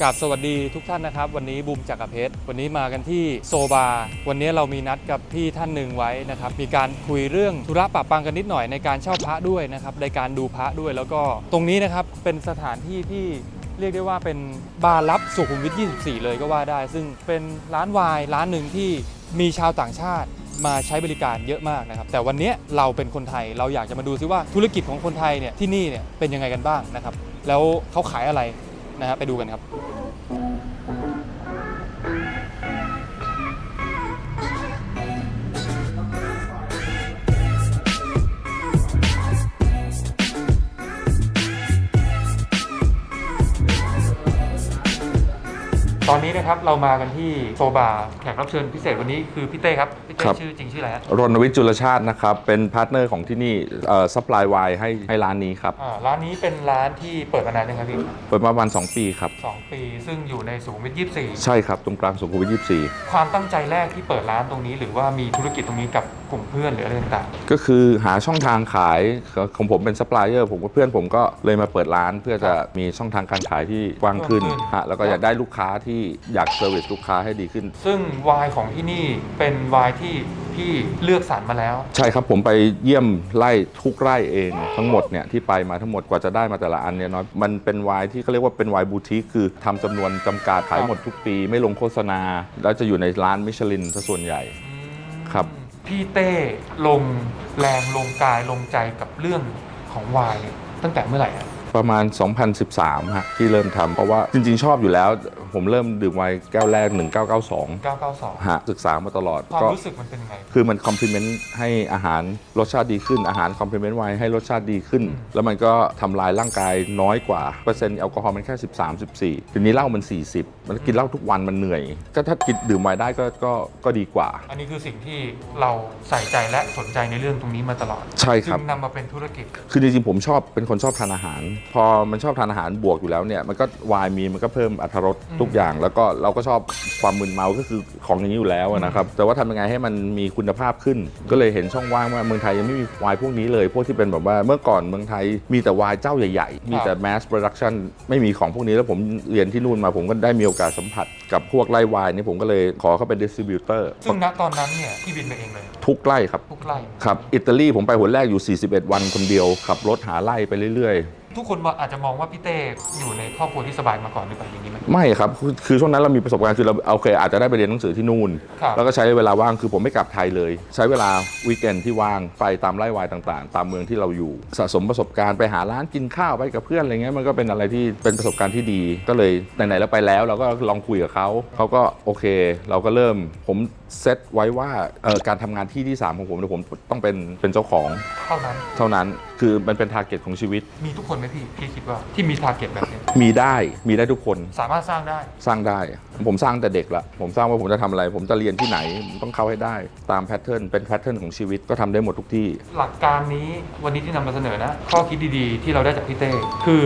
กราบสวัสดีทุกท่านนะครับ วันนี้บูมจักรเพชรวันนี้มากันที่โซบาวันนี้เรามีนัดกับพี่ท่านหนึ่งไว้นะครับ มีการคุยเรื่องธุระปะปังกันนิดหน่อยในการเช่าพระด้วยนะครับในการดูพระด้วยแล้วก็ตรงนี้นะครับเป็นสถานที่ที่เรียกได้ว่าเป็นบาร์ลับสุขุมวิท 24 เลยก็ว่าได้ ซึ่งเป็นร้านวายร้านหนึ่งที่มีชาวต่างชาติมาใช้บริการเยอะมากนะครับ แต่วันนี้เราเป็นคนไทยเราอยากจะมาดูซิว่าธุรกิจของคนไทยเนี่ยที่นี่เนี่ยเป็นยังไงกันบ้างนะครับ แล้วเขาขายอะไร นะฮะไปดูกันครับ นนี้นะครับเรามากันที่โซบาแขกรับเชิญพิเศษวันนี้คือพี่เต้ครับพี่เต้ครับ ชื่อจริงชื่ออะไรฮะรณวิทย์จุลชาตินะครับ เป็นพาร์ทเนอร์ของที่นี่ซัพพลายวายให้ให้ร้านนี้ครับ อ่าร้านนี้เป็นร้านที่เปิดมานานยังครับพี่เปิดมาประมาณ 2 ปีครับ สองปี ซึ่งอยู่ในสุขุมวิทยี่สี่ใช่ครับ ตรงกลางสุขุมวิทความตั้งใจแรกที่เปิดร้านตรงนี้ หรือว่ามีธุรกิจตรงนี้กับกลุ่มเพื่อนหรืออะไรต่าง24ก็คือหาช่องทางขายของผมเป็นซัพพลายเออร์ผมกับเพื่อนผมก็เลยมาเปิดร้านเพื่อจะมีช่องทางการขายที่กว้างขึ้นฮะแล้วก็อยากได้ลูกค้าที่อยากเซอร์วิสลูกค้าให้ดีขึ้นๆซึ่งวายของที่นี่เป็นวายที่พี่เลือกสรรมาแล้ว ใช่ครับผมไปเยี่ยมไร่ทุกไร่เองทั้งหมดเนี่ยที่ไปมาทั้งหมดกว่าจะได้มาแต่ละอันเนี่ยน้อยมันเป็นไวน์ที่เขาเรียกว่าเป็นไวน์บูติกคือทำจำนวนจำกัดขายหมดทุกปี ไม่ลงโฆษณา แล้วจะอยู่ในร้านมิชลินซะส่วนใหญ่ครับ พี่เต้ลงแรงลงกายลงใจกับเรื่องของวายเนี่ยตั้งแต่เมื่อไหร่อะ ประมาณ 2013 ฮะ ที่เริ่มทำเพราะว่าจริงๆ ชอบอยู่แล้ว ผมเริ่มดื่มไวน์แก้วแรก 1992 992 ฮะศึกษามาตลอดความก็รู้สึกมันเป็นยังไง คือมันคอมพลีเมนต์ให้อาหารรสชาติดีขึ้น อาหารคอมพลีเมนต์ไวน์ให้รสชาติดีขึ้นอืมแล้วมันก็ทำลายร่างกายน้อยกว่า เปอร์เซ็นต์แอลกอฮอล์มันแค่ 13 14ทีนี้เหล้ามัน 40 มันกินเหล้าทุกวันมันเหนื่อย ก็ถ้ากินดื่มไวน์ได้ก็ก็ก็ดีกว่า อันนี้คือสิ่งที่เราใส่ใจและสนใจในเรื่องตรงนี้มาตลอดใช่ครับ จึงนำมาเป็นธุรกิจ คือจริงๆผมชอบเป็นคนชอบทานอาหาร พอมันชอบทานอาหารบวกอยู่แล้วเนี่ยมันก็วายมีมันก็เพิ่มอรรถรสอืมทุกอย่าง แล้วก็เราก็ชอบความมึนเมาก็คือของอย่างนี้อยู่แล้วนะครับแต่ว่าทำยังไงให้มันมีคุณภาพขึ้น ก็เลยเห็นช่องว่างว่าเมืองไทยยังไม่มีวายพวกนี้เลย พวกที่เป็นแบบว่าเมื่อก่อนเมืองไทยมีแต่วายเจ้าใหญ่ๆ มีแต่ mass production ไม่มีของพวกนี้แล้วผมเรียนที่นู่นมาผมก็ได้มีโอกาสสัมผัสกับพวกไร่วายนี่ผมก็เลยขอเข้าเป็น distributor ซึ่งณตอนนั้นเนี่ยพี่บินไปเองเลยทุกไร่ครับทุกไร่ครับอิตาลีผมไปหัวแรกอยู่ 41 วันคนเดียวขับรถหาไร่ไปเรื่อยๆ ทุกคนอาจจะมองว่าพี่เต้อยู่ในครอบครัวที่สบายมาก่อนหรือเปล่าอย่างนี้ไหม ไม่ครับคือคือช่วงนั้นเรามีประสบการณ์คือเราโอเคอาจจะได้ไปเรียนหนังสือที่นู่น ครับ แล้วก็ใช้เวลาว่างคือผมไม่กลับไทยเลย ใช้เวลาวีคเอนที่ว่างไปตามไร่วายต่างๆ ตามเมืองที่เราอยู่ สะสมประสบการณ์ไปหาร้านกินข้าวไปกับเพื่อนอะไรเงี้ยมันก็เป็นอะไรที่เป็นประสบการณ์ที่ดี ก็เลยไหนๆเราไปแล้ว เราก็ลองคุยกับเขาเขาก็โอเค เราก็เริ่มผม เซตไว้ว่าเอ่อการทำงานที่ที่สามของผมเนี่ยผมต้องเป็นเป็นเจ้าของเท่านั้น เท่านั้นคือมันเป็นทาร์เก็ตของชีวิต มีทุกคนไหมพี่พี่คิดว่าที่มีทาร์เก็ตแบบนี้มีได้มีได้ทุกคนสามารถสร้างได้ สร้างได้ ผมสร้างแต่เด็กละผมสร้างว่าผมจะทำอะไร ผมจะเรียนที่ไหนผมต้องเข้าให้ได้ ตามแพทเทิร์นเป็นแพทเทิร์นของชีวิตก็ทำได้หมดทุกที่ หลักการนี้วันนี้ที่นำมาเสนอนะ ข้อคิดดีๆ ที่เราได้จากพี่เต้คือ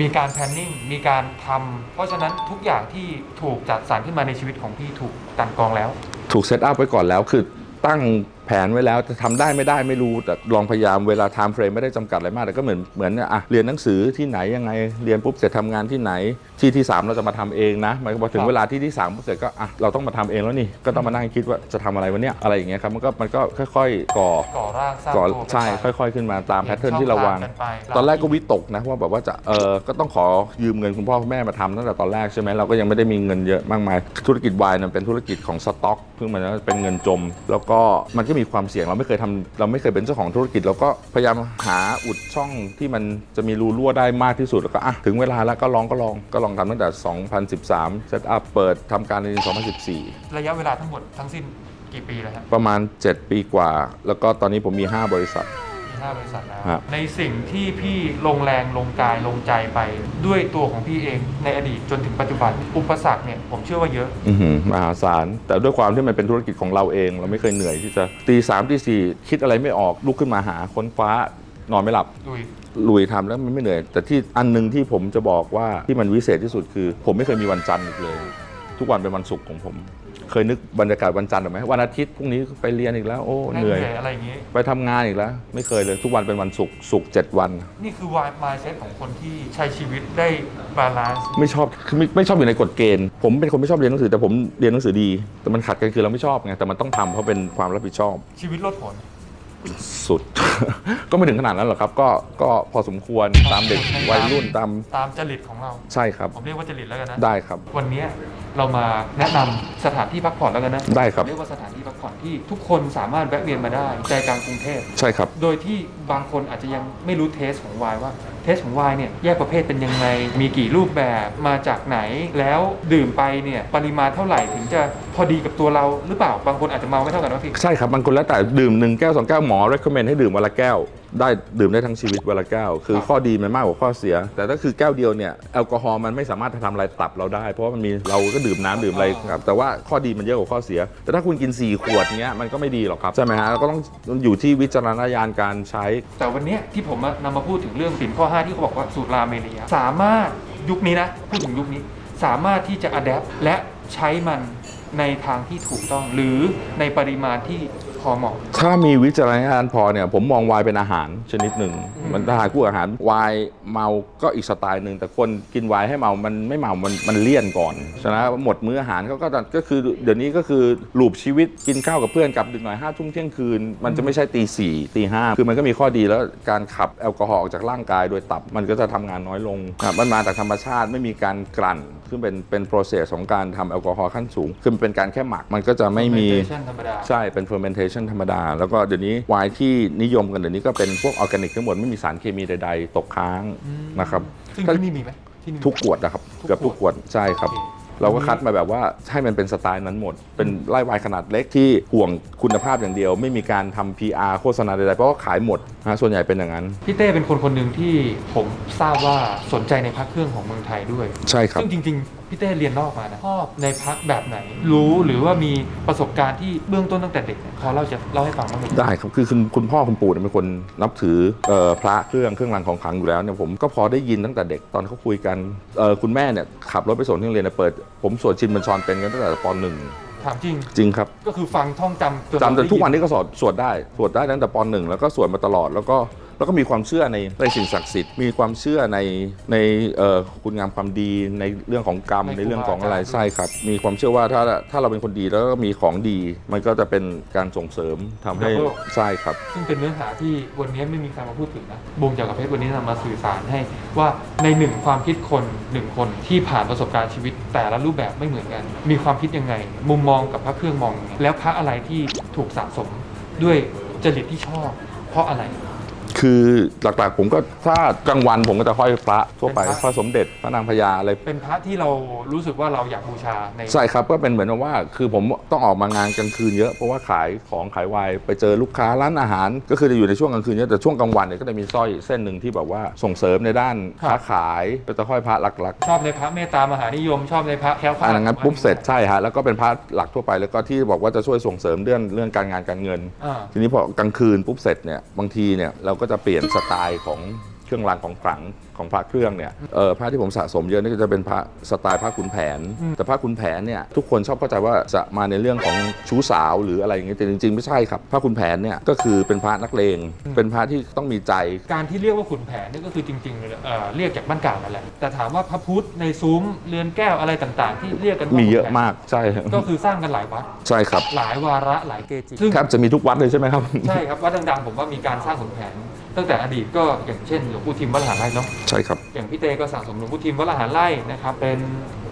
มีการแพลนนิ่งมีการทำเพราะฉะนั้นทุกอย่างที่ถูกจัดสรรขึ้นมาในชีวิตของพี่ถูกกลันกรองแล้ว ถูกเซตอัพไว้ก่อนแล้วคือตั้ง แผนไว้แล้วจะทำได้ไม่ได้ไม่รู้แต่ลองพยายามเวลา time frame ไม่ได้จำกัดอะไรมากแต่ก็เหมือนเหมือนเนี่ยอะเรียนหนังสือที่ไหนยังไงเรียนปุ๊บเสร็จทำงานที่ไหน ที่ที่ 3 เราจะมาทำเองนะหมายความว่าถึงครับเวลาที่ที่3ปุ๊บเสร็จก็อะเราต้องมาทำเองแล้วนี่ก็ต้องมานั่งคิดว่าจะทำอะไรวันเนี้ยอะไรอย่างเงี้ยครับมันก็มันก็ค่อยๆ ก่อก่อร่างสร้างก่อนตัวกันใช่ไปค่อย ๆ ขึ้นมาตามแพทเทิร์นที่เราวางห็นช่อทกันไปตอนแรกก็วิตกนะว่าแบบว่าจะเออก็ต้องขอยืมเงินคุณพ่อคุณแม่มาทำตั้งแต่ตอนแรกใช่ไหมเราก็ยังไม่ได้มีเงินเยอะมากมายธุรกิจวายเนี่ยเป็นธุรกิจของสต็อกเพิ่งมันเป็นเงินจม แล้วก็มันก็มีความเสี่ยง เราไม่เคยทำเราไม่เคยเป็นเจ้าของธุรกิจเราก็พยายามหาอุดช่องที่มันจะมีรูรั่วได้มากที่สุดแล้วก็อะถึงเวลาแล้วก็ลองก็ลองก็ลองทำตั้งแต่ 2013 เซตอัพเปิดทำการในปี2014 ระยะเวลาทั้งหมดทั้งสิ้นกี่ปีแล้วฮะประมาณ 7 ปีกว่า แล้วก็ตอนนี้ผมมี 5 บริษัท มีห้าบริษัทแล้ว ครับในสิ่งที่พี่ลงแรงลงกายลงใจไปด้วยตัวของพี่เองในอดีตจนถึงปัจจุบัน อุปสรรคเนี่ยผมเชื่อว่าเยอะ อื้อหือมหาศาล แต่ด้วยความที่มันเป็นธุรกิจของเราเอง เราไม่เคยเหนื่อยที่จะตีสามตีสี่คิดอะไรไม่ออกลุกขึ้นมาหาค้นคว้านอนไม่หลับดุย ลุยทำแล้วมันไม่เหนื่อย แต่ที่อันหนึงที่ผมจะบอกว่าที่มันวิเศษที่สุดคือ ผมไม่เคยมีวันจันทร์อีกเลย ทุกวันเป็นวันศุกร์ของผม เคยนึกบรรยากาศวันจันทร์หรือไหมวันอาทิตย์พรุ่งนี้ไปเรียนอีกแล้วโอ้เหนื่อย อะไรอย่างนี้ ไปทำงานอีกแล้ว ไม่เคยเลยทุกวันเป็นวันศุกร์ศุกร์เจ็ดวัน นี่คือวายมายเซ็ตของคนที่ใช้ชีวิตได้บาลานซ์ ไม่ชอบคือไม่ไม่ชอบอยู่ในกฎเกณฑ์ ผมเป็นคนไม่ชอบเรียนหนังสือแต่ผมเรียนหนังสือดี แต่มันขัดกันคือเราไม่ชอบไงแต่มันต้องทำเพราะเป็นความรับผิดชอบ ชีวิตลดผล สุด ก็ไม่ถึงขนาดนั้นหรอกครับ ก็ก็พอสมควรตามเด็กวัยรุ่นตามตามจริตของเรา ใช่ครับ ผมเรียกว่าจริตแล้วกันนะ ได้ครับ วันนี้เรามาแนะนำสถานที่พักผ่อนแล้วกันนะได้ครับเรียกว่าสถานที่พักผ่อนที่ทุกคนสามารถแวะเวียนมาได้ใจกลางกรุงเทพ ใช่ครับ โดยที่บางคนอาจจะยังไม่รู้เทสของไวน์ว่าเทสของไวน์เนี่ยแยกประเภทเป็นยังไง มีกี่รูปแบบมาจากไหน แล้วดื่มไปเนี่ยปริมาณเท่าไหร่ถึงจะ พอดีกับตัวเราหรือเปล่าบางคนอาจจะเมาไม่เท่ากันว่าพี่ใช่ครับบางคนแล้วแต่ดื่มหนึ่งแก้วสองแก้วหมอ recommend ให้ดื่มวันละแก้ว ได้ดื่มได้ทั้งชีวิตวันละแก้ว คือครับข้อดีมันมากกว่าข้อเสีย แต่ถ้าคือแก้วเดียวเนี่ยแอลกอฮอล์มันไม่สามารถทำลายตับเราได้ เพราะว่ามันมีเราก็ดื่มน้ำดื่มอะไรครับแต่ว่าข้อดีมันเยอะกว่าข้อเสีย แต่ถ้าคุณกิน 4 ขวดเนี้ยมันก็ไม่ดีหรอกครับใช่ไหมฮะแล้วก็ต้องอยู่ที่วิจารณญาณการใช้ แต่วันเนี้ยที่ผมนำมาพูดถึงเรื่องสินข้อ 5 ที่เขาบอกว่าสูตรราเมเลียสามารถยุคนี้นะพูดถึงยุคนี้ สามารถที่จะอัดแอปและใช้มัน ในทางที่ถูกต้องหรือในปริมาณที่พอเหมาะ ถ้ามีวิจารณญาณพอเนี่ย ผมมองไวน์เป็นอาหารชนิดหนึ่งอืมมันถ้าหากคู่อาหารไวน์เมาก็อีกสไตล์หนึ่งแต่คนกินไวน์ให้เมามันไม่เมามันมันเลี่ยนก่อนฉะนั้นหมดมื้ออาหารเขาก็จะก็คือเดี๋ยวนี้ก็คือลูปชีวิตกินข้าวกับเพื่อนกลับดึกหน่อยห้าทุ่มเที่ยงคืน มันจะไม่ใช่ตีสี่ตีห้าคือมันก็มีข้อดีแล้วการขับแอลกอฮอล์ออกจากร่างกายโดยตับมันก็จะทำงานน้อยลงครับมันมาจากธรรมชาติไม่มีการกลั่น ซึ่งเป็นเป็น process ของการทำแอลกอฮอล์ขั้นสูง คือมันเป็นการแค่หมักมันก็จะไม่มี fermentation ธรรมดา ใช่เป็น fermentation ธรรมดา แล้วก็เดี๋ยวนี้ไวน์ที่นิยมกันเดี๋ยวนี้ก็เป็นพวกออร์แกนิกทั้งหมดไม่มีสารเคมีใด ๆ ตกค้างอืมนะครับซึ่งก็ที่นี่มีไหมที่นี่มีทุกขวดนะครับทุกเกือบทุกขวดใช่ครับ โอเค เราก็คัดมาแบบว่าให้มันเป็นสไตล์นั้นหมด เป็นไล่ไวน์ขนาดเล็กที่ห่วงคุณภาพอย่างเดียว ไม่มีการทำ PR โฆษณาใดๆเพราะว่าขายหมดนะส่วนใหญ่เป็นอย่างนั้น พี่เต้เป็นคนคนหนึ่งที่ผมทราบว่าสนใจในพระเครื่องของเมืองไทยด้วย ใช่ครับซึ่งจริง ๆ พี่เต้เรียนนอกมานะชอบในพระแบบไหน รู้หรือว่ามีประสบการณ์ที่เบื้องต้นตั้งแต่เด็กเนี่ยพอเราจะเล่าให้ฟังบ้างไหมได้ครับคือคุณคุณพ่อคุณปู่เนี่ยเป็นคนนับถือเอ่อพระเครื่องเครื่องรางของขลังอยู่แล้วเนี่ยผมก็พอได้ยินตั้งแต่เด็กตอนเขาคุยกันเอ่อคุณแม่เนี่ยขับรถไปส่งที่โรงเรียนเนี่ยเปิด ผมสวดชินบัญชรเป็นกันตั้งแต่ปหนึ่งถามจริงจริงครับ ก็คือฟังท่องจำนจำแต่เราได้ยิทุกวันนี้ก็สวดสวดได้สวดได้ตั้งแต่ปหนึ่งแล้วก็สวดมาตลอดแล้วก็ แล้วก็มีความเชื่อในในสิ่งศักดิ์สิทธิ์ มีความเชื่อในในเอ่อคุณงามความดีในเรื่องของกรรม ในเรื่องของอะไรใช่ครับ มีความเชื่อว่าถ้าถ้าเราเป็นคนดีแล้วก็มีของดี มันก็จะเป็นการส่งเสริมทำให้ใช่ครับ ซึ่งเป็นเนื้อหาที่วันนี้ไม่มีใครมาพูดถึงนะบูมจากกับเพชรวันนี้นำมาสื่อสารให้ว่าในหนึ่งความคิดคนหนึ่งคนที่ผ่านประสบการณ์ชีวิต แต่ละรูปแบบไม่เหมือนกัน มีความคิดยังไง มุมมองกับพระเครื่องมองยังไงแล้วพระอะไรที่ถูกสะสมด้วยจริตที่ชอบ เพราะอะไร คือหลักๆผมก็ถ้ากลางวันผมก็จะห้อยพระทั่วไปเป็นพระ พระสมเด็จพระนางพญาอะไรเป็นพระที่เรารู้สึกว่าเราอยากบูชาใน ใช่ครับก็เป็นเหมือนกับว่า คือผมต้องออกมางานกลางคืนเยอะเพราะว่าขายของขายวายไปเจอลูกค้าร้านอาหาร ก็คือจะอยู่ในช่วงกลางคืนเยอะแต่ช่วงกลางวันเนี่ยก็จะมีสร้อยเส้นหนึ่งที่แบบว่าส่งเสริมในด้านค้าขายก็จะห้อยพระหลักชอบในพระเมตตามหานิยม ชอบในพระแคล้วคๆลาอัดนนั้นปุ๊บเสร็จใช่ฮะแล้วก็เป็นพระหลักทั่วไปแล้วก็ที่บอกว่าจะช่วยส่งเสริมเรื่องเรื่องการงานการเงิน อ่า ทีนี้พอกลางคืนปุ๊บเสร็จเนี่ยบางทีเนี่ยเราก็จะเปลี่ยนสไตล์ของเครื่องรางของขลังของพระเครื่องเนี่ยเออพระที่ผมสะสมเยอะนี่ก็จะเป็นพระสไตล์พระขุนแผน แต่พระขุนแผนเนี่ยทุกคนชอบเข้าใจว่าจะมาในเรื่องของชู้สาวหรืออะไรอย่างเงี้ยแต่จริงๆไม่ใช่ครับ พระขุนแผนเนี่ยก็คือเป็นพระนักเลง เป็นพระที่ต้องมีใจ การที่เรียกว่าขุนแผนนี่ก็คือจริงๆเลยเอ่อเรียกจากบ้านเก่านั่นแหละแต่ถามว่าพระพุทธในซุ้มเรือนแก้วอะไรต่างๆ ที่เรียกกันว่ามีเยอะขุนแผนมากใช่ก็คือสร้างกันหลายวัด ใช่ครับหลายวาระหลายเกจิซึ่งแทบจะมีทุกวัดเลยใช่ไหมครับ ใช่ครับวัดดังๆผมว่ามีการสร้างขุนแผน ตั้งแต่อดีตก็อย่างเช่นหลวงปู่ทิมวัดละหารไร่เนาะใช่ครับ อย่างพี่เต้ก็สะสมหลวงปู่ทิมวัดละหารไร่นะครับเป็น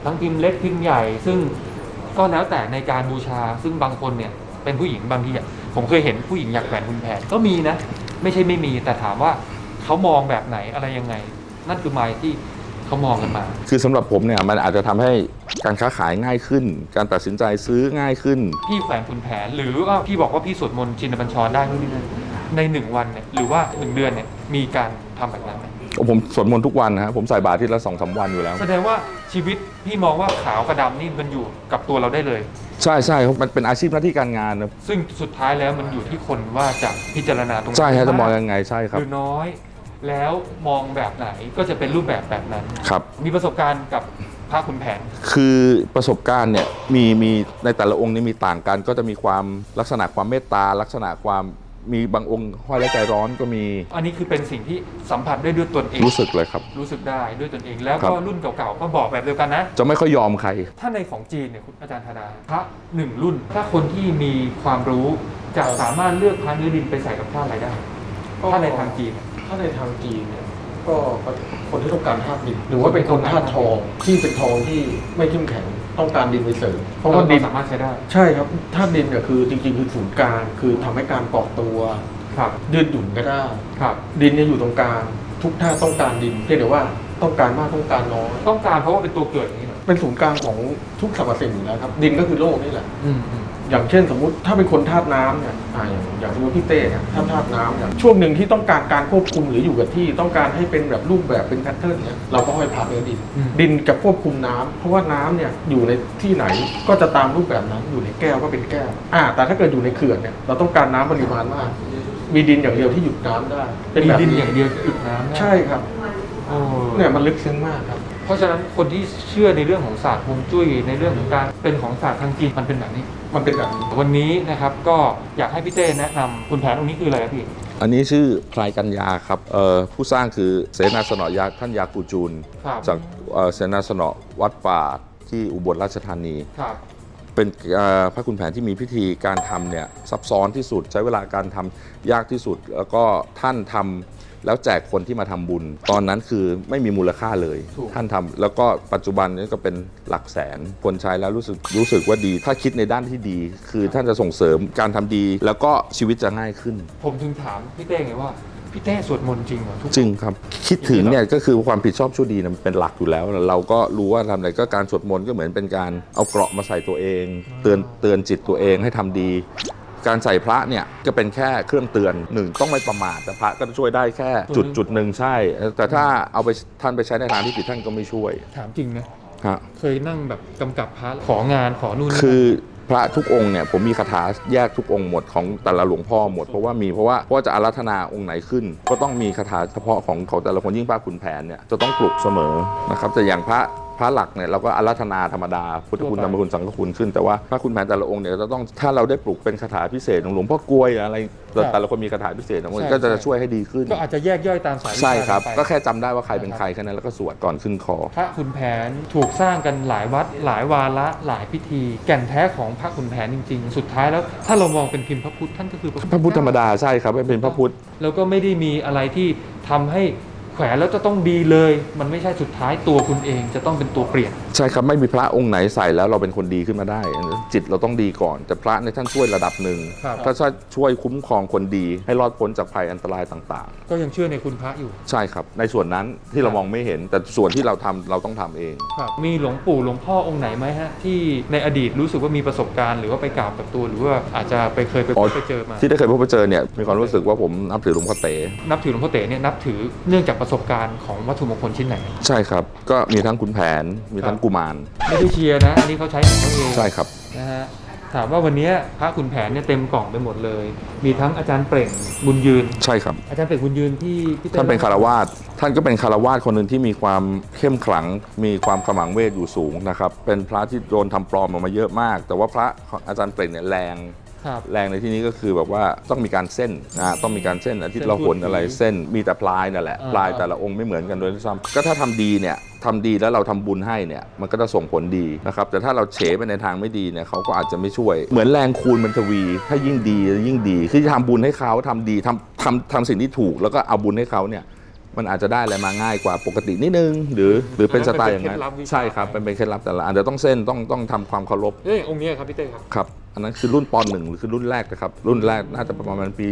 ทั้งพิมพ์เล็กพิมพ์ใหญ่ ซึ่งก็แล้วแต่ในการบูชาซึ่งบางคนเนี่ยเป็นผู้หญิงบางทีอะผมเคยเห็นผู้หญิงอยากแขวนขุนแผนก็มีนะ ไม่ใช่ไม่มีแต่ถามว่าเขามองแบบไหนอะไรยังไง นั่นคือไมล์ที่เขามองกันมา คือสำหรับผมเนี่ยมันอาจจะทำให้การค้าขายง่ายขึ้น การตัดสินใจซื้อง่ายขึ้น พี่แขวนขุนแผน หรือว่าพี่บอกว่าพี่สวดมนต์ชินบัญชรได้นู่นนี่นั่น ในหนึ่งวันเนี่ยหรือว่าหนึ่งเดือนเนี่ยมีการทำแบบนั้นไหมผมสวดมนต์ทุกวันนะฮะผมใส่บาตรที่ละสองสามวันอยู่แล้ว แสดงว่าชีวิตพี่มองว่าขาวกับดำนี่มันอยู่กับตัวเราได้เลย ใช่ใช่ครับมันเป็นอาชีพหน้าที่การงานนะซึ่งสุดท้ายแล้วมันอยู่ที่คนว่าจะพิจารณาตรงไหนใช่ฮะจะมองากยังไงใช่ครับหรือน้อย แล้วมองแบบไหนก็จะเป็นรูปแบบแบบนั้น ครับ มีประสบการณ์กับพระขุนแผน คือประสบการณ์เนี่ยมีมีในแต่ละองค์นี่มีต่างกัน ก็จะมีความลักษณะความเมตตาลักษณะความ มีบางองค์ห้อยและใจร้อนก็มีอันนี้คือเป็นสิ่งที่สัมผัสได้ด้วยตนเอง รู้สึกเลยครับ รู้สึกได้ด้วยตนเอง แล้วครัก็บรุ่นเก่าๆก็บอกแบบเดียวกันนะ จะไม่ค่อยยอมใคร ถ้าในของจีนเนี่ยคุณอาจารย์ธดาพระหนึ่งรุ่น ถ้าคนที่มีความรู้จะสามารถเลือกพระเนื้อดินไปใส่กับผ้าอะไรได้ถ้าในทางจีนเนี่ยถ้าในทางจีนเนี่ยก็คนที่ต้องการธาตุดินหรือว่าเป็นคนธาตุทองที่เป็นทองที่ไม่เข้มแข็ง ต้องการดินไปเสริมเพราะว่าดินสามารถใช้ได้ ใช่ครับธาตุดินเนี่ยคือจริงๆคือศูนย์กลางคือทำให้การเกาะตัวครับยืดหยุ่นก็ได้ครับ ดินเนี่ยอยู่ตรงกลางทุกธาตุต้องการดินเพียงแต่ว่าต้องการมากต้องการน้อยต้องการเพราะว่าเป็นตัวเกิดอย่างนี้เหรอเป็นศูนย์กลางของทุกสรรพสิ่งอยู่แล้วครับ ดินก็คือโลกนี่แหละ อืมอืมอย่างเช่นสมมติถ้าเป็นคนธาตุน้ำเนี่ยอ่าอย่างอย่างสมมติพี่เต้เนี่ยถ้าธาตุน้ำเนี่ยช่วงหนึ่งที่ต้องการการควบคุมหรืออยู่กับที่ต้องการให้เป็นแบบรูปแบบเป็นแพทเทิร์นเนี่ยเราก็ห้อยพาเนื้อดิน อืม ดินจะควบคุมน้ำเพราะว่าน้ำเนี่ยอยู่ในที่ไหนก็จะตามรูปแบบนั้นอยู่ในแก้วก็เป็นแก้วอ่าแต่ถ้าเกิดอยู่ในเขื่อนเนี่ยเราต้องการน้ำปริมาณมาก มีดินอย่างเดียวที่หยุดน้ำได้ เป็นมีแบบดินอย่างเดียวที่หยุดน้ำได้ใช่ครับ โอ้ เนี่ยมันลึกซึ้งมากครับ เพราะฉะนั้นคนที่เชื่อในเรื่องของศาสตร์ฮวงจุ้ยในเรื่องของการเป็นของศาสตร์ทางจีนมันเป็นแบบนี้ มันเป็นแบบนี้วันนี้นะครับก็อยากให้พี่เต้แนะนำคุณแผนองค์นี้คืออะไรครับพี่อันนี้ชื่อพลายกัญญาครับเอ่อผู้สร้างคือเสนาสนอยาท่านยากูจูน ครับจากเอ่อเสนาสนอวัดป่าที่อุบลราชธานี ครับเป็นเอ่อพระคุณแผนที่มีพิธีการทำเนี่ยซับซ้อนที่สุดใช้เวลาการทำยากที่สุด แล้วก็ท่านทำ แล้วแจกคนที่มาทำบุญ ตอนนั้นคือไม่มีมูลค่าเลยถูกท่านทำแล้วก็ปัจจุบันนี้ก็เป็นหลักแสนคนใช้แล้วรู้สึกรู้สึกว่าดี ถ้าคิดในด้านที่ดี คือท่านจะส่งเสริมการทำดี แล้วก็ชีวิตจะง่ายขึ้น ผมถึงถามพี่เต้ไงว่าพี่เต้สวดมนต์จริงเหรอทุกจริงครับ คิดถึงเนี่ยก็คือความผิดชอบชั่วดีนะมันเป็นหลักอยู่แล้ว เราก็รู้ว่าทำอะไรก็การสวดมนต์ก็เหมือนเป็นการเอาเกราะมาใส่ตัวเอง เตือนเตือนจิตตัวเองให้ทำดี การใส่พระเนี่ยก็เป็นแค่เครื่องเตือนหนึ่งต้องไม่ประมาทแต่พระก็ช่วยได้แค่จุดจุดหนึ่งใช่ แต่ถ้าเอาไปท่านไปใช้ในทางที่ผิดท่านก็ไม่ช่วยถามจริงนะฮะเคยนั่งแบบกำกับพระของานขอนู่นนี่คือพระทุกองค์เนี่ยผมมีคาถาแยกทุกองค์หมดของแต่ละหลวงพ่อหมดเพราะว่ามีเพราะว่าเพราะว่าจะอารัธนาองค์ไหนขึ้น ก็ต้องมีคาถาเฉพาะของของแต่ละคนยิ่งพระขุนแผนเนี่ยจะต้องปลุกเสมอนะครับแต่อย่างพระ พระหลักเนี่ยเราก็อารัธนาธรรมดาพุทธคุณธรรมคุณสังฆคุณขึ้นแต่ว่าพระคุณแผนแต่ละองค์เนี่ยจะต้องถ้าเราได้ปลุกเป็นคาถาพิเศษของหลวงพ่อกลวยอะไรแต่ละคนมีคาถาพิเศษของคนก็จะช่วยให้ดีขึ้น ก็อาจจะแยกย่อยตามสายวิชาใช่ครับไปก็แค่จำได้ว่าใครเป็นใครแค่นั้นแล้วก็สวดก่อนขึ้นคอ พระขุนแผนถูกสร้างกันหลายวัดหลายวาระหลายพิธี แก่นแท้ของพระขุนแผนจริง ๆ สุดท้ายแล้วถ้าเรามองเป็นพิมพ์พระพุทธท่านก็คือพระพุทธธรรมดาใช่ครับไม่เป็นพระพุทธแล้วก็ไม่ได้มีอะไรที่ทำให้ แขวนแล้วจะต้องดีเลย มันไม่ใช่สุดท้ายตัวคุณเองจะต้องเป็นตัวเปลี่ยน ใช่ครับไม่มีพระองค์ไหนใส่แล้วเราเป็นคนดีขึ้นมาได้ จิตเราต้องดีก่อน แต่พระในยท่านช่วยระดับหนึ่งครับ ถ้าช่วยคุ้มครองคนดี ให้รอดพ้นจากภัยอันตรายต่างก็ยังเชื่อในคุณพระอยู่ ๆ ใช่ครับ ในส่วนนั้นที่เรามองไม่เห็น แต่ส่วนที่เราทำเราต้องทำเองครับมีหลวงปู่หลวงพ่อองค์ไหนไหมฮะ ที่ในอดีตรู้สึกว่ามีประสบการณ์หรือว่าไปกราบกับตัวหรือว่าอาจจะไปเคยไปพอ๋บอไปเจอมาที่ได้เคยพบไปเจอเนี่ยมีความรู้สึกว่าผมนับถือหลวงพ่อเต๋ นับถือหลวงพ่อเต๋เนี่ยนับถือเนื่องจากประสบการณ์ของวัตถุมงคลชิ้นไหน ใช่ครับ ก็มีทั้งขุนแผนมีทั้งกุมาร ไม่ได้เชียร์นะ อันนี้เขาใช้ของเขาเองใช่ครับ นะฮะถามว่าวันนี้พระขุนแผนเนี่ยเต็มกล่องไปหมดเลย มีทั้งอาจารย์เปล่งบุญยืน ใช่ครับ อาจารย์เปล่งบุญยืนที่ที่ท่านเป็นคารวาสท่านก็เป็นคารวาสคนหนึ่งที่มีความเข้มขลัง มีความขมังเวทอยู่สูงนะครับเป็นพระที่โดนทำปลอมออกมาเยอะมาก แต่ว่าพระของอาจารย์เปล่งเนี่ยแรง ครับ แรงในที่นี้ก็คือแบบว่าต้องมีการเส้นนะต้องมีการเส้นอาทิตย์ละเส้นหนอะไรพูดผีเส้นมีแต่ปลายนั่นแหละอ่าปลายแต่ละองค์ไม่เหมือนกันโดยซ้ำก็ถ้าทำดีเนี่ยทำดีแล้วเราทำบุญให้เนี่ยมันก็จะส่งผลดีนะครับแต่ถ้าเราเฉไปในทางไม่ดีเนี่ยเขาก็อาจจะไม่ช่วย เหมือนแรงคูณมันทวี ถ้ายิ่งดียิ่งดีคือทำบุญให้เขาทำดีทำทำทำสิ่งที่ถูก แล้วก็เอาบุญให้เขาเนี่ยมันอาจจะได้อะไรมาง่ายกว่าปกตินิดนึง หรือหรือเป็นสไตล์อย่างนั้นใช่ครับเป็นเป็นเคล็ดลับแต่ละอันเดี๋ยวต้องเส้นต้องต้องทำความเคารพเอ้ยองค์เนี้ยครับพี่เต้ครับครับ อันนั้นคือรุ่นปหนึ่งหรือคือรุ่นแรกนะครับ รุ่นแรกน่าจะประมาณปี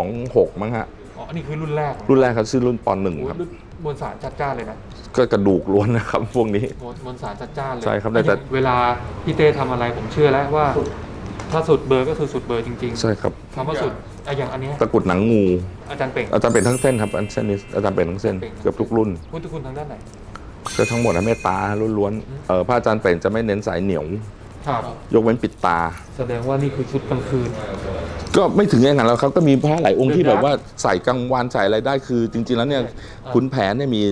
26 มั้งฮะ อ๋ออันนี้คือรุ่นแรกรุ่นแรกครับชื่อรุ่นปหนึ่งโอ้โหครับรุ่นมวลสารจัดจ้านเลยนะก็กระดูกล้วนนะครับพวกนี้ มวลมวลสารจัดจ้านเลยใช่ครับแต่แต่ เวลาพี่เต้ทำอะไรผมเชื่อแล้วว่า ถ้าสุดเบอร์ก็คือสุดเบอร์จริงใช่ครับ ๆคำว่าสุดอะอย่างอันเนี้ยตะกรุดหนังงู อาจารย์เป่ง อาจารย์เป็นทั้งเส้นครับอันเส้นนี้อาจารย์เป็นทั้งเส้นเป็นเกือบทุกรุ่น พุทธคุณทางด้านไหน ก็ทั้งหมดนะเมตตาล้วนๆเออพระอาจารย์เป็นจะไม่เน้นสายเหนียว ครับ ยกเว้นปิดตา แสดงว่านี่คือชุดกลางคืน ก็ไม่ถึงอย่างนั้นแล้วครับก็มีพระหลายองค์ที่เดี๋แบยวนะบว่าใส่กลางวันใส่อะไรได้คือ จริง ๆ แล้วเนี่ยขุนแผนเนี่ยมี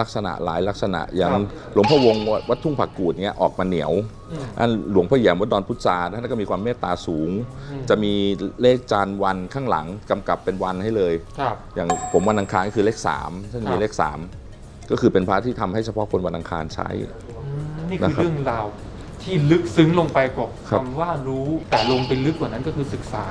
ลักษณะหลายลักษณะอย่างครับหลวงพ่อวงวัดทุ่งผักกูดเนี่ยออกมาเหนียวอืมอันหลวงพ่อแหยมวัดดอนพุทธาท่านก็มีความเมตตาสูงอืมจะมีเลขจานวันข้างหลังกำกับเป็นวันให้เลยครับอย่างผมวันอังคารก็คือเลขสามท่านครัมีบเลขสามก็คือเป็นพระที่ทำให้เฉพาะคนวันอังคารใช้อืมนี่คือนะครับเรื่องราว ที่ลึกซึ้งลงไปกว่าครับคำว่ารู้แต่ลงไปลึกกว่านั้นก็คือศึกษา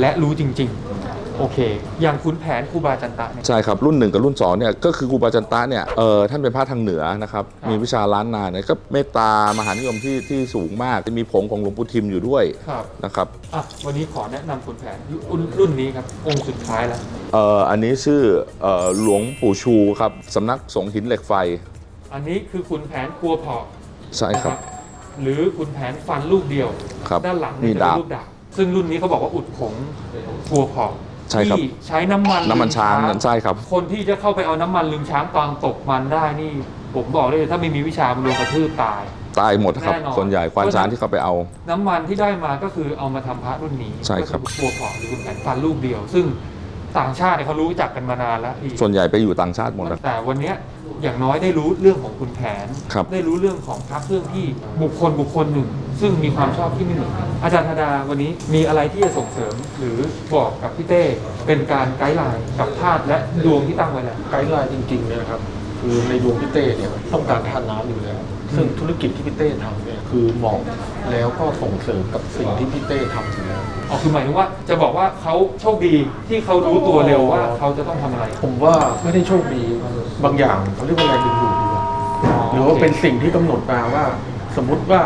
และรู้จริง ๆ โอเค อย่างคุณแผนครูบาจันตะเนี่ย ใช่ครับรุ่นหนึ่งกับรุ่นสองเนี่ยก็คือครูบาจันตะเนี่ยเออท่านเป็นพระทางเหนือนะครับครับมีวิชาล้านนาเนี่ยก็เมตตามหานิยมที่ที่สูงมากจะมีผงของหลวงปู่ทิมอยู่ด้วยครับ นะครับอะวันนี้ขอแนะนำคุณแผนรุ่นรุ่นนี้ครับ องค์สุดท้ายแล้ว เอ่ออันนี้ชื่อเอ่อหลวงปู่ชูครับสำนักสงฆ์หินเหล็กไฟอันนี้คือคุณแผนครัวเพาะใช่ครับ นะ หรือคุณแผนฟันลูกเดียว ครับด้านหลังมีเนี่ยจะดาบเป็นรูปดาบซึ่งรุ่นนี้เขาบอกว่าอุดผงครัวเพาะใช่ครับ ที่ใช้น้ำมันน้ำมันช้างลึนั่นใช่ครับ คนที่จะเข้าไปเอาน้ำมันลึงช้างตอนตกมันได้นี่ ผมบอกเลยถ้าไม่มีวิชามันโดนกระทืบตาย ตายหมดครับ แน่นอน ส่วนใหญ่ควานช้างที่เขาไปเอา น้ำมันที่ได้มาก็คือเอามาทำพระรุ่นนี้ใช่ครับ ก็อครัวเพาะหรือคุณแผนฟันลูกเดียว ซึ่งต่างชาติเนี่ยเขารู้จักกันมานานแล้วพี่ส่วนใหญ่ไปอยู่ต่างชาติหมดแล้ว แต่วันเนี้ย อย่างน้อยได้รู้เรื่องของคุณแผน ครับ ได้รู้เรื่องของพระเครื่องที่บุคคลบุคคลหนึ่ง ซึ่งมีความชอบที่ไม่เหมือนกันอาจารย์ธดาวันนี้มีอะไรที่จะส่งเสริมหรือบอกกับพี่เต้เป็นการไกด์ไลน์กับธาตุและดวงที่ตั้งไว้แล้ว ไกด์ไลน์จริงๆเนี่ยนะครับ คือในดวงพี่เต้เนี่ยต้องการทานน้ำอยู่แล้ว ซึ่งธุรกิจที่พี่เต้ทำเนี่ยคือเหมาะแล้วก็ส่งเสริมกับสิ่งที่พี่เต้ทำอยู่แล้ว อ๋อคือหมายถึงว่าจะบอกว่าเขาโชคดีที่เขารู้ตัวเร็วว่าเขาจะต้องทำอะไร ผมว่าไม่ได้โชคดีบางอย่างเขาเรียกว่าแรงดึงดูดดีกว่าหรือว่าเป็นสิ่งที่กำหนดมาว่า สมมุติว่า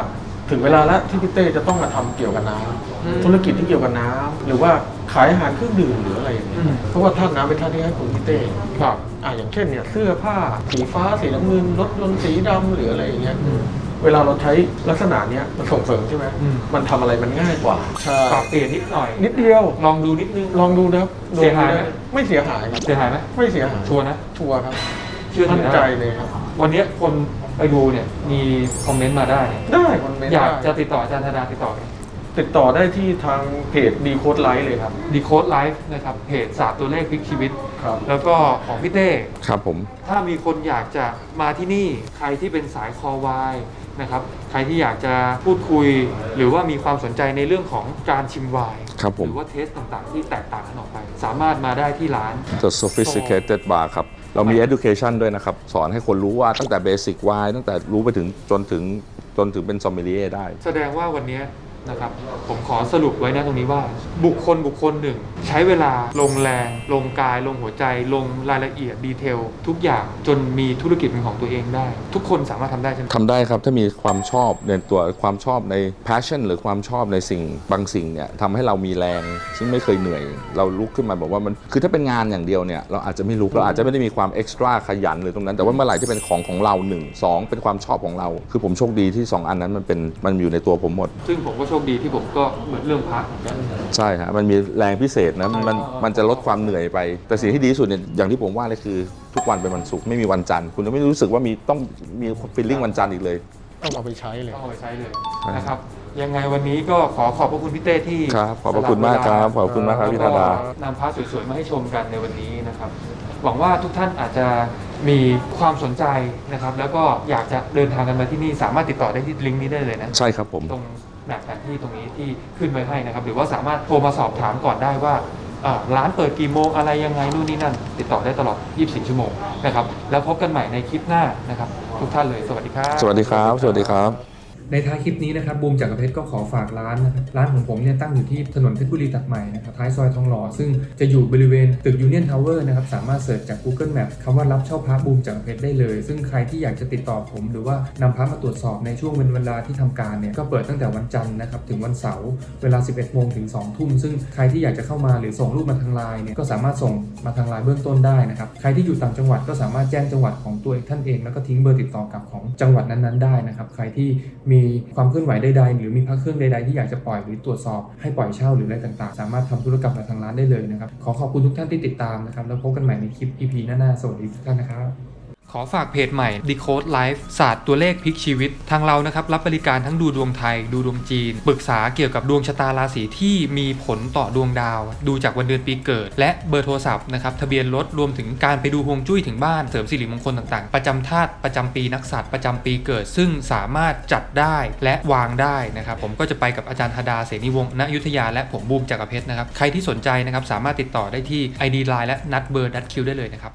ถึงเวลาแล้วที่พี่เต้จะต้องมาทำเกี่ยวกับน้ำอืมธุรกิจที่เกี่ยวกับน้ำหรือว่า ขายอาหารเครื่องดื่มหรืออะไรอย่างเงี้ยอืมเพราะว่าท่านน้ำเป็นท่านที่ให้คุณพี่เต้ครับอ่าอย่างเช่นเนี่ยเสื้อผ้าสีฟ้าสีน้ำเงินรถยนต์สีดำหรืออะไรอย่างเงี้ยอืมเวลาเราใช้ลักษณะเนี้ยมันส่งเสริมใช่ไหมอืม มันทำอะไรมันง่ายกว่าใช่ปรับเปลี่ยนนิดหน่อย นิดเดียว ลองดูนิดนึง ลองดูนะครับเสียหายไหม ไม่เสียหายครับเสียหายไหมไม่เสียหายชัวร์นะชัวร์ครับเชื่อถืมั่นอใจได้เลยครับ วันนี้คนไปดูเนี่ยมีคอมเมนต์มาได้เนี่ยได้มันไม่อยากได้จะติดต่ออาจารย์ธดาติดต่อ ติดต่อได้ที่ทางเพจดีโคดไลท์เลยครับ ดีโคดไลฟ์นะครับเพจศาสตร์ตัวเลขพลิกชีวิต ครับ แล้วก็ของพี่เต้ ครับผม ถ้ามีคนอยากจะมาที่นี่ใครที่เป็นสายคอวายนะครับใครที่อยากจะพูดคุย หรือว่ามีความสนใจในเรื่องของการชิมไวน์ครับผม หรือว่าเทสต่างๆ ที่แตกต่างกันออกไป สามารถมาได้ที่ร้าน The Sophisticated Bar ครับ เรามี education ด้วยนะครับ สอนให้คนรู้ว่าตั้งแต่ basic wine ตั้งแต่รู้ไปถึงจนถึงจนถึงเป็น sommelier ได้ แสดงว่าวันนี้ นะครับผมขอสรุปไว้นะตรงนี้ว่า บุคคลบุคคลหนึ่ง ใช้เวลาลงแรง ลงกาย ลงหัวใจ ลงรายละเอียดดีเทล ทุกอย่างจนมีธุรกิจเป็นของตัวเองได้ ทุกคนสามารถทำได้ใช่ไหม ทำได้ครับ ถ้ามีความชอบในตัวความชอบใน passion หรือความชอบในสิ่งบางสิ่งเนี่ยทำให้เรามีแรง ซึ่งไม่เคยเหนื่อย เราลุกขึ้นมาบอกว่ามันคือถ้าเป็นงานอย่างเดียวเนี่ยเราอาจจะไม่ลุกเราอาจจะไม่ได้มีความ extra ขยันหรือตรงนั้น แต่ว่าเมื่อไหร่ที่เป็นของของเราหนึ่งสองเป็นความชอบของเรา คือผมโชคดีที่สองอันนั้นมันเป็นมันอยู่ในตัวผมหมด ซึ่งผมก็โชคดีที่ผมก็เหมือนเรื่องพระเหมือนกัน ใช่ฮะมันมีแรงพิเศษนะมันมันอ๋อมันจะลดความเหนื่อยไป แต่สิ่งที่ดีที่สุดเนี่ยอย่างที่ผมว่าเลยคือทุกวันเป็นวันศุกร์ไม่มีวันจันทร์คุณจะไม่รู้สึกว่ามีต้องมีฟีลลิ่งวันจันทร์อีกเลย ต้องเอาไปใช้เลย ต้องเอาไปใช้เลยใช่นะครับ ยังไงวันนี้ก็ขอขอบพระคุณพี่เต้ที่ครับขอบพระคุณมากครับขอบคุณมากครับพี่ธาดา นำพระสวยๆมาให้ชมกันในวันนี้นะครับ หวังว่าทุกท่านอาจจะมีความสนใจนะครับ แล้วก็อยากจะเดินทางกันมาที่นี่สามารถติดต่อได้ที่ลิงก์นี้ได้เลยนะ ใช่ครับผม ตรง แบบแผนที่ตรงนี้ที่ขึ้นไว้ให้นะครับ หรือว่าสามารถโทรมาสอบถามก่อนได้ว่าอ่าร้านเปิดกี่โมงอะไรยังไงนู่นนี่นั่น ติดต่อได้ตลอด 24 ชั่วโมงนะครับ แล้วพบกันใหม่ในคลิปหน้านะครับ ทุกท่านเลยสวัสดีครับ สวัสดีครับ สวัสดีครับ ในท้ายคลิปนี้นะครับบูมจากรเพชรก็ขอฝากร้านนะครับร้านของผมเนี่ยตั้งอยู่ที่ถนนเพชรบุรีตัดใหม่นะครับท้ายซอยทองหล่อซึ่งจะอยู่บริเวณตึกยูเนียนทาวเวอร์นะครับสามารถเสิร์ชจาก Google Map คำว่ารับเช่าพระบูมจากรเพชรได้เลย ซึ่งใครที่อยากจะติดต่อผม หรือว่านำพระมาตรวจสอบในช่วงเวลาที่ทำการเนี่ยก็เปิดตั้งแต่วันจันทร์นะครับถึงวันเสาร์เวลา 11โมงถึง2ทุ่มซึ่งใครที่อยากจะเข้ามาหรือส่งรูปมาทางไลน์เนี่ยก็สามารถส่งมาทางไลน์เบื้องต้นได้นะครับใครที่อยู่ต่างจังหวัดก็สามารถแจ้งจังหวัดของตัวท่านเอง แล้วก็ทิ้งเบอร์ติดต่อกับของจังหวัดนั้นๆได้นะครับใครที่มีีความเคลื่อนไหวใดๆ หรือมีพระเครื่องใดๆ ที่อยากจะปล่อยหรือตรวจสอบให้ปล่อยเช่าหรืออะไรต่างๆ สามารถทำธุรกรรมกับทางร้านได้เลยนะครับ ขอขอบคุณทุกท่านที่ติดตามนะครับ แล้วพบกันใหม่ในคลิป EP หน้าๆสวัสดีทุกท่านนะครับ ขอฝากเพจใหม่ Decode Life ศาสตร์ตัวเลขพลิกชีวิต ทางเรานะครับ รับบริการทั้งดูดวงไทย ดูดวงจีน ปรึกษาเกี่ยวกับดวงชะตาราศีที่มีผลต่อดวงดาว ดูจากวันเดือนปีเกิด และเบอร์โทรศัพท์นะครับทะเบียนรถรวมถึงการไปดูฮวงจุ้ยถึงบ้านเสริมสิริมงคลต่างๆ ประจำธาตุประจำปีนักษัตว์ประจำปีเกิด ซึ่งสามารถจัดได้และวางได้นะครับผมก็จะไปกับอาจารย์ธดาเสนีวงศ์ณยุทธยาและผมบูมจักรเพชรนะครับใครที่สนใจนะครับสามารถติดต่อได้ที่ ID Line และนัดเบอร์นัดคิวได้เลยนะครับ